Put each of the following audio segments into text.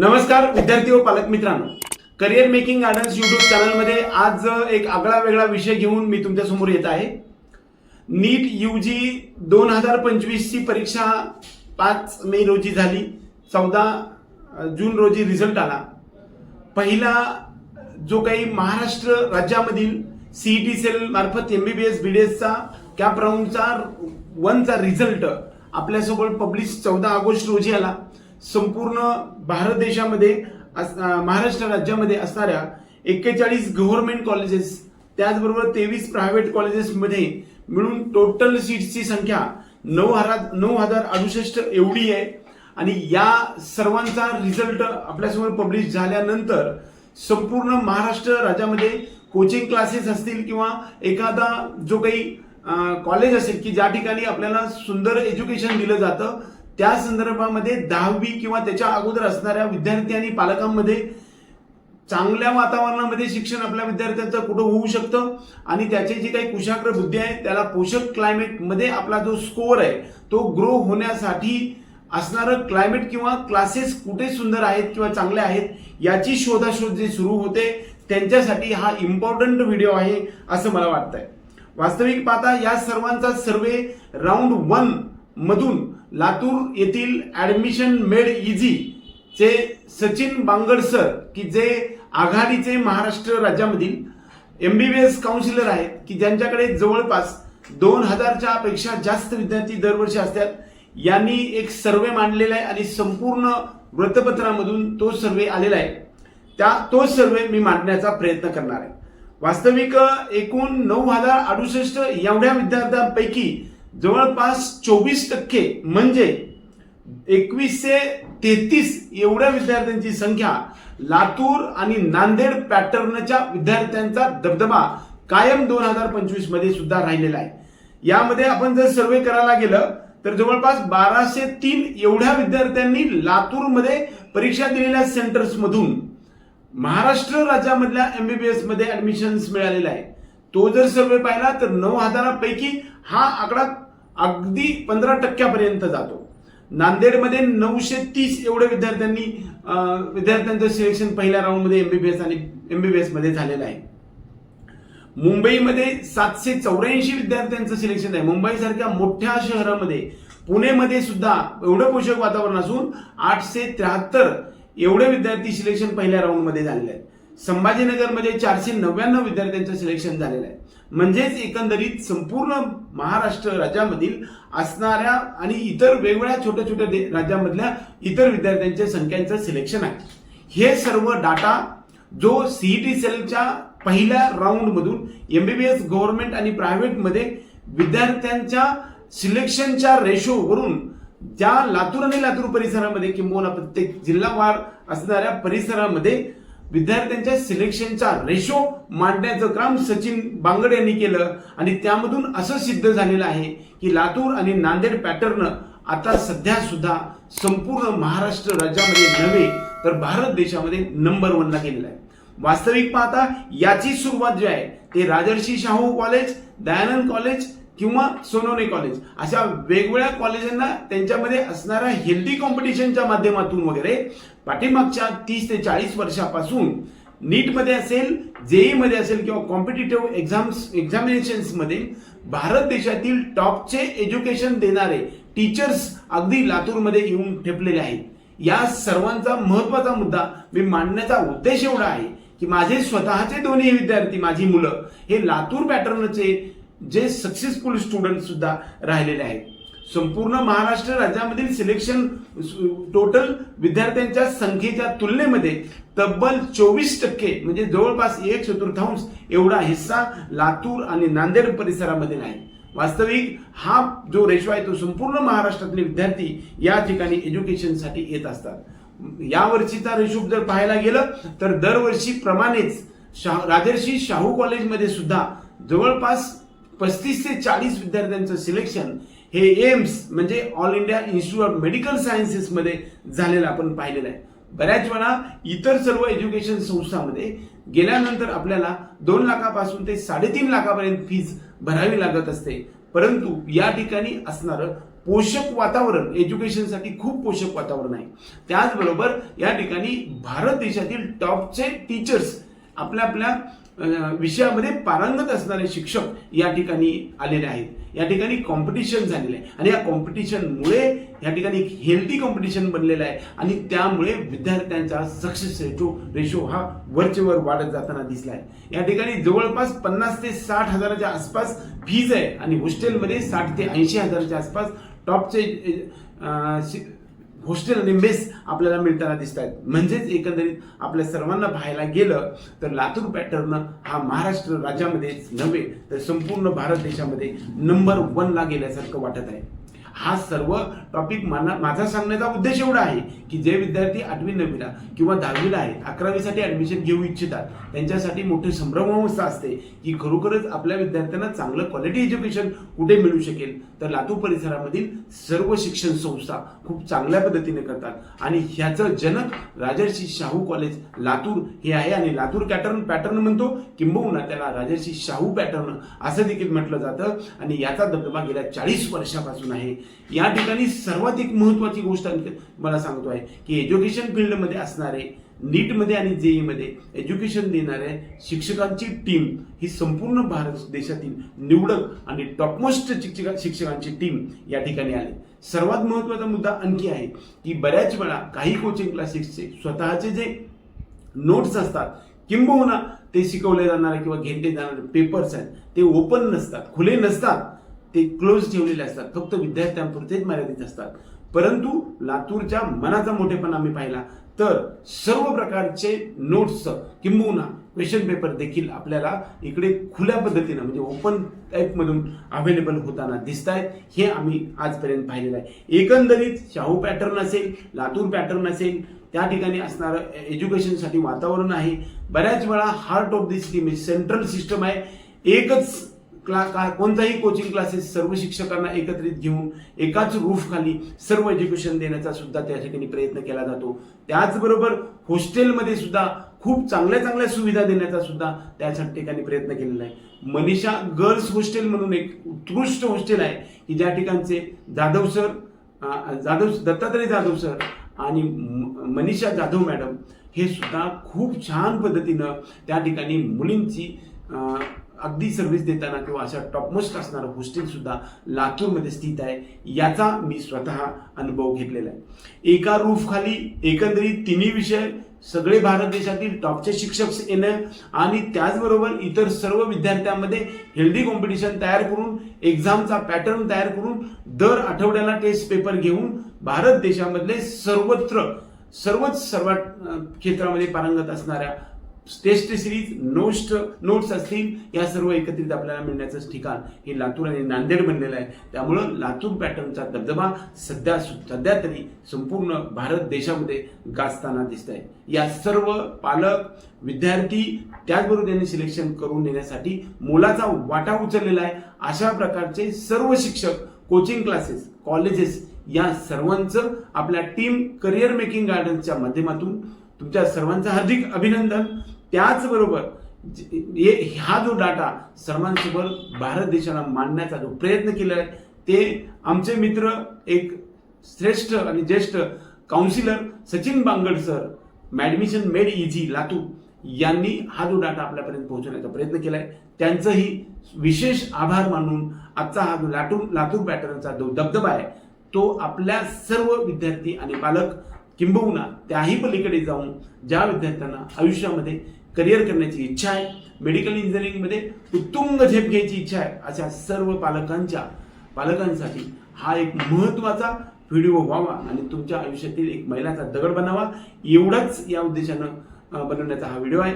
नमस्कार विद्यार्थी व पालक मित्रांनो. करिअर मेकिंग गार्डन्स युट्यूब चॅनलमध्ये आज एक आगळा वेगळा विषय घेऊन मी तुमच्यासमोर येत आहे. नीट यू जी दोन हजार पंचवीसची परीक्षा पाच मे रोजी झाली. चौदा जून रोजी रिझल्ट आला. पहिला जो काही महाराष्ट्र राज्यामधील सीईटी सेल मार्फत M B B S B D एसचा cap राऊंडचा वनचा रिझल्ट आपल्यासोबत पब्लिश चौदा ऑगस्ट रोजी आला. संपूर्ण भारत देशामध्ये अस- महाराष्ट्र राज्यामध्ये असणाऱ्या एक्केचाळीस गव्हर्नमेंट कॉलेजेस त्याचबरोबर तेवीस प्रायव्हेट कॉलेजेसमध्ये मिळून टोटल सीट्सची संख्या नऊ हजार नऊ हजार अडुसष्ट एवढी आहे. आणि या सर्वांचा रिझल्ट आपल्यासमोर पब्लिश झाल्यानंतर संपूर्ण महाराष्ट्र राज्यामध्ये कोचिंग क्लासेस असतील किंवा एखादा जो काही कॉलेज असेल की ज्या ठिकाणी आपल्याला सुंदर एज्युकेशन दिलं जातं त्या संदर्भामध्ये दहावी किंवा त्याच्या अगोदर असणाऱ्या विद्यार्थी आणि पालकांमध्ये चांगल्या वातावरणामध्ये शिक्षण आपल्या विद्यार्थ्यांचं कुठं होऊ शकतं? आणि त्याचे जी काही कुशाग्र बुद्धी आहे त्याला पोषक क्लायमेटमध्ये आपला जो स्कोअर आहे तो ग्रो होण्यासाठी असणारं क्लायमेट किंवा क्लासेस कुठे सुंदर आहेत किंवा चांगले आहेत याची शोधाशोध जी सुरू होते त्यांच्यासाठी हा इम्पॉर्टंट व्हिडिओ आहे असं मला वाटतंय. वास्तविक पाहता या सर्वांचा सर्वे राऊंड वन मधून लातूर येथील ऍडमिशन मेड इझी चे सचिन बांगड सर की जे आघाडीचे महाराष्ट्र राज्यामधील M B B S counsellor आहेत की ज्यांच्याकडे जवळपास दोन हजारच्या पेक्षा जास्त विद्यार्थी दरवर्षी असतात यांनी एक सर्वे मांडलेला आहे आणि संपूर्ण वृत्तपत्रामधून तो सर्वे आलेला आहे. त्या तो सर्वे मी मांडण्याचा प्रयत्न करणार आहे. वास्तविक एकूण नऊ हजार अडुसष्ट एवढ्या विद्यार्थ्यांपैकी जवळपास चोवीस टक्के म्हणजे एकवीसशे तेहतीस एवढ्या विद्यार्थ्यांची संख्या लातूर आणि नांदेड पॅटर्नच्या विद्यार्थ्यांचा दबदबा कायम दोन हजार पंचवीसमध्ये सुद्धा राहिलेला आहे. यामध्ये आपण जर सर्वे करायला गेलं तर जवळपास बाराशे तीन एवढ्या विद्यार्थ्यांनी लातूरमध्ये परीक्षा दिलेल्या सेंटर्समधून महाराष्ट्र राज्यामधल्या एमबीबीएसमध्ये ऍडमिशन्स मिळालेलं आहे तो जर सर्वे पाहिला तर नऊ हजारापैकी हा आकडा अगदी पंधरा टक्क्यापर्यंत जातो. नांदेडमध्ये नऊशे तीस एवढे विद्यार्थ्यांनी विद्यार्थ्यांचं सिलेक्शन पहिल्या राऊंडमध्ये एमबीबीएस आणि एमबीबीएसमध्ये झालेलं आहे. मुंबईमध्ये सातशे चौऱ्याऐंशी विद्यार्थ्यांचं सिलेक्शन आहे. मुंबईसारख्या मोठ्या शहरामध्ये पुणेमध्ये सुद्धा एवढं पोषक वातावरण असून आठशे त्र्याहत्तर एवढे विद्यार्थी सिलेक्शन पहिल्या राऊंडमध्ये झालेले आहेत. संभाजीनगरमध्ये चारशे नव्याण्णव विद्यार्थ्यांचं सिलेक्शन झालेलं आहे. म्हणजेच एकंदरीत संपूर्ण महाराष्ट्र राज्यामधील असणाऱ्या आणि इतर वेगवेगळ्या छोट्या छोट्या दे- राज्यामधल्या इतर विद्यार्थ्यांच्या संख्यांचं सिलेक्शन आहे. हे सर्व डाटा जो सीईटी सेलच्या पहिल्या राऊंड मधून एमबीबीएस गव्हर्नमेंट आणि प्रायव्हेटमध्ये विद्यार्थ्यांच्या सिलेक्शनच्या रेशोवरून ज्या लातूर आणि लातूर परिसरामध्ये किंबहुना प्रत्येक जिल्हावार असणाऱ्या परिसरामध्ये विद्यार्थ्यांच्या सिलेक्शनचा रेशो मांडण्याचं काम सचिन बांगड यांनी केलं. आणि त्यामधून असं सिद्ध झालेलं आहे की लातूर आणि नांदेड पॅटर्न आता सध्या सुद्धा संपूर्ण महाराष्ट्र राज्यामध्ये नव्हे तर भारत देशामध्ये नंबर वनला गेलेला आहे. वास्तविक पाहता याची सुरुवात जी आहे ते राजर्षी शाहू कॉलेज दयानंद कॉलेज किंवा सोनोने कॉलेज अशा वेगवेगळ्या कॉलेजांना त्यांच्यामध्ये असणाऱ्या हेल्दी कॉम्पिटिशनच्या माध्यमातून वगैरे पाठीमागच्या तीस ते चाळीस वर्षापासून नीटमध्ये असेल जेई मध्ये असेल किंवा कॉम्पिटेटिव्ह एक्झाम्स एक्झामिनेशन्समध्ये भारत देशातील टॉपचे एज्युकेशन देणारे टीचर्स अगदी लातूरमध्ये येऊन ठेपलेले आहेत. या सर्वांचा महत्त्वाचा मुद्दा मी मांडण्याचा उद्देश एवढा आहे की माझे स्वतःचे दोन्ही विद्यार्थी माझी मुलं हे लातूर पॅटर्नचे जे सक्सेसफुल स्टुडंट सुद्धा राहिलेले आहेत. संपूर्ण महाराष्ट्र राज्यामधील सिलेक्शन टोटल विद्यार्थ्यांच्या संख्येच्या तुलनेमध्ये तब्बल चोवीस टक्के म्हणजे जवळपास एक चतुर्थांश एवढा हिस्सा लातूर आणि नांदेड परिसरामध्ये नाही. वास्तविक हा जो रेशो आहे तो संपूर्ण महाराष्ट्रातले विद्यार्थी या ठिकाणी एज्युकेशनसाठी येत असतात. यावर्षीचा रेशो जर पाहायला गेलं तर दरवर्षी प्रमाणेच शाह राजर्षी शाहू कॉलेजमध्ये सुद्धा जवळपास पस्तीस ते चाळीस विद्यार्थ्यांचं सिलेक्शन हे एम्स म्हणजे all India institute of medical सायन्सेसमध्ये झालेलं आपण पाहिलेलं आहे. बऱ्याच वेळा इतर सर्व एज्युकेशन संस्थांमध्ये गेल्यानंतर आपल्याला दोन लाखापासून ते साडेतीन लाखापर्यंत फीज भरावी लागत असते. परंतु या ठिकाणी असणारं पोषक वातावरण एज्युकेशनसाठी खूप पोषक वातावरण आहे. त्याचबरोबर या ठिकाणी भारत देशातील टॉपचे टीचर्स आपल्या आपल्या विषयामध्ये पारंगत असणारे शिक्षक या ठिकाणी आलेले आहेत. या ठिकाणी कॉम्पिटिशन झालेलं आहे. आणि या कॉम्पिटिशनमुळे या ठिकाणी एक हेल्दी कॉम्पिटिशन बनलेलं आहे. आणि त्यामुळे विद्यार्थ्यांचा सक्सेस रेशो रेशो हा वरचेवर वाढत जाताना दिसला आहे. या ठिकाणी जवळपास पन्नास ते साठ हजाराच्या आसपास फीज आहे. आणि हॉस्टेलमध्ये साठ ते ऐंशी हजाराच्या आसपास टॉपचे हॉस्टेल आणि मेस आपल्याला मिळताना दिसत आहेत म्हणजेच एकंदरीत आपल्या सर्वांना पाहायला गेलं तर लातूर पॅटर्न हा महाराष्ट्र राज्यामध्येच नव्हे तर संपूर्ण भारत देशामध्ये नंबर वनला गेल्यासारखं वाटत आहे. हा सर्व टॉपिक माना माझा सांगण्याचा उद्देश एवढा आहे की जे विद्यार्थी आठवी नववीला किंवा दहावीला आहे अकरावीसाठी ॲडमिशन घेऊ इच्छितात त्यांच्यासाठी मोठी संभ्रमावस्था असते की खरोखरच आपल्या विद्यार्थ्यांना चांगलं क्वालिटी एज्युकेशन कुठे मिळू शकेल? तर लातूर परिसरामधील सर्व शिक्षण संस्था खूप चांगल्या पद्धतीने करतात. आणि ह्याचं जनक राजर्षी शाहू कॉलेज लातूर हे आहे. आणि लातूर पॅटर्न पॅटर्न म्हणतो किंबहुना त्याला राजर्षी शाहू पॅटर्न असं देखील म्हटलं जातं. आणि याचा दबदबा गेल्या चाळीस वर्षापासून आहे. या ठिकाणी सर्वात एक महत्वाची गोष्ट मला सांगतो आहे की एज्युकेशन फील्डमध्ये असणारे नीटमध्ये आणि जेईमध्ये एज्युकेशन देणाऱ्या शिक्षकांची टीम ही संपूर्ण भारत देशातील निवडक आणि टॉपमोस्ट शिक्षका शिक्षकांची टीम या ठिकाणी आली. सर्वात महत्त्वाचा मुद्दा आणखी आहे की बऱ्याच वेळा काही कोचिंग क्लासेसचे स्वतःचे जे नोट्स असतात किंबहुना ते शिकवले जाणारे किंवा घेतले जाणारे पेपर्स आहेत ते ओपन नसतात खुले नसतात. ते क्लोज ठेवलेले असतात. फक्त विद्यार्थ्यांपुरतेच मर्यादित असतात. परंतु लातूरच्या मनाचा मोठेपणा आम्ही पाहिला. तर सर्व प्रकारचे नोट्स किंबहुना क्वेश्चन पेपर देखील आपल्याला इकडे खुल्या पद्धतीनं म्हणजे ओपन टाईपमधून अवेलेबल होताना दिसत आहेत हे आम्ही आजपर्यंत पाहिलेलं आहे. एकंदरीत शाहू पॅटर्न असेल लातूर पॅटर्न असेल त्या ठिकाणी असणारं एज्युकेशनसाठी वातावरण आहे. बऱ्याच वेळा हार्ट ऑफ दी सिटी म्हणजे सेंट्रल सिस्टम आहे. एकच क्ला का कोणताही कोचिंग क्लासेस सर्व शिक्षकांना एकत्रित घेऊन एकाच रूफखाली सर्व एज्युकेशन देण्याचा सुद्धा त्या ठिकाणी प्रयत्न केला जातो. त्याचबरोबर हॉस्टेलमध्ये सुद्धा खूप चांगल्या चांगल्या सुविधा देण्याचा सुद्धा त्या ठिकाणी प्रयत्न केलेला आहे. मनीषा गर्ल्स हॉस्टेल म्हणून एक उत्कृष्ट हॉस्टेल आहे की ज्या ठिकाणचे जाधव सर जाधव दत्तात्रय जाधव सर आणि म- मनीषा जाधव मॅडम हे सुद्धा खूप छान पद्धतीनं त्या ठिकाणी मुलींची अगदी सर्व्हिस देताना किंवा अशा टॉपमोस्ट असणारं हॉस्टेल सुद्धा लातूरमध्ये स्थित आहे याचा मी स्वतः अनुभव घेतलेला आहे. एका रूफखाली एकंदरीत तिन्ही विषय सगळे भारत देशातील टॉपचे शिक्षक येणं आणि त्याचबरोबर इतर सर्व विद्यार्थ्यांमध्ये हेल्दी कॉम्पिटिशन तयार करून एक्झामचा पॅटर्न तयार करून दर आठवड्याला टेस्ट पेपर घेऊन भारत देशामधले सर्वत्र सर्वच सर्व क्षेत्रामध्ये पारंगत असणाऱ्या टेस्ट सिरीज नोट्स नोट्स असतील या सर्व एकत्रित आपल्याला मिळण्याचं ठिकाण. हे लातूर आणि नांदेड बनलेलं आहे. त्यामुळं लातूर पॅटर्नचा दबदबा सध्या सध्या तरी संपूर्ण भारत देशामध्ये गाजताना दिसत आहे या सर्व पालक विद्यार्थी त्याचबरोबर त्यांनी सिलेक्शन करून देण्यासाठी मोलाचा वाटा उचललेला आहे. अशा प्रकारचे सर्व शिक्षक कोचिंग क्लासेस कॉलेजेस या सर्वांचं आपल्या टीम करिअर मेकिंग गार्डन्सच्या माध्यमातून तुमच्या सर्वांचं हार्दिक अभिनंदन. त्याचबरोबर हे- हा जो डाटा सर्वांसोबत भारत देशाला मांडण्याचा जो प्रयत्न केला आहे ते आमचे मित्र एक श्रेष्ठ आणि ज्येष्ठ counsellor Sachin Bangad sir admission made easy Latur यांनी हा जो डाटा आपल्यापर्यंत पोहोचवण्याचा प्रयत्न केला आहे त्यांचंही विशेष आभार मानून आजचा हा जो लातूर लातूर पॅटर्नचा जो दबदबा आहे तो आपल्या सर्व विद्यार्थी आणि पालक किंबहुना त्याही पलीकडे जाऊन ज्या विद्यार्थ्यांना आयुष्यामध्ये करिअर करण्याची इच्छा आहे. मेडिकल इंजिनिअरिंगमध्ये उत्तुंग झेप घ्यायची इच्छा आहे. अशा सर्व पालकांच्या पालकांसाठी हा एक महत्त्वाचा व्हिडिओ व्हावा आणि तुमच्या आयुष्यातील एक महिलाचा दगड बनावा. एवढाच या उद्देशानं बनवण्याचा हा व्हिडिओ आहे.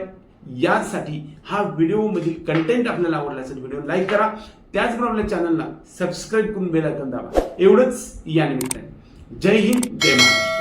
यासाठी हा व्हिडिओमधील कंटेंट आपल्याला आवडला असेल व्हिडिओ लाईक करा. त्याचबरोबर आपल्या चॅनलला सबस्क्राईब करून बेल आयकॉन दाबा. एवढंच या निमित्ताने. जय हिंद जय महाराष्ट्र.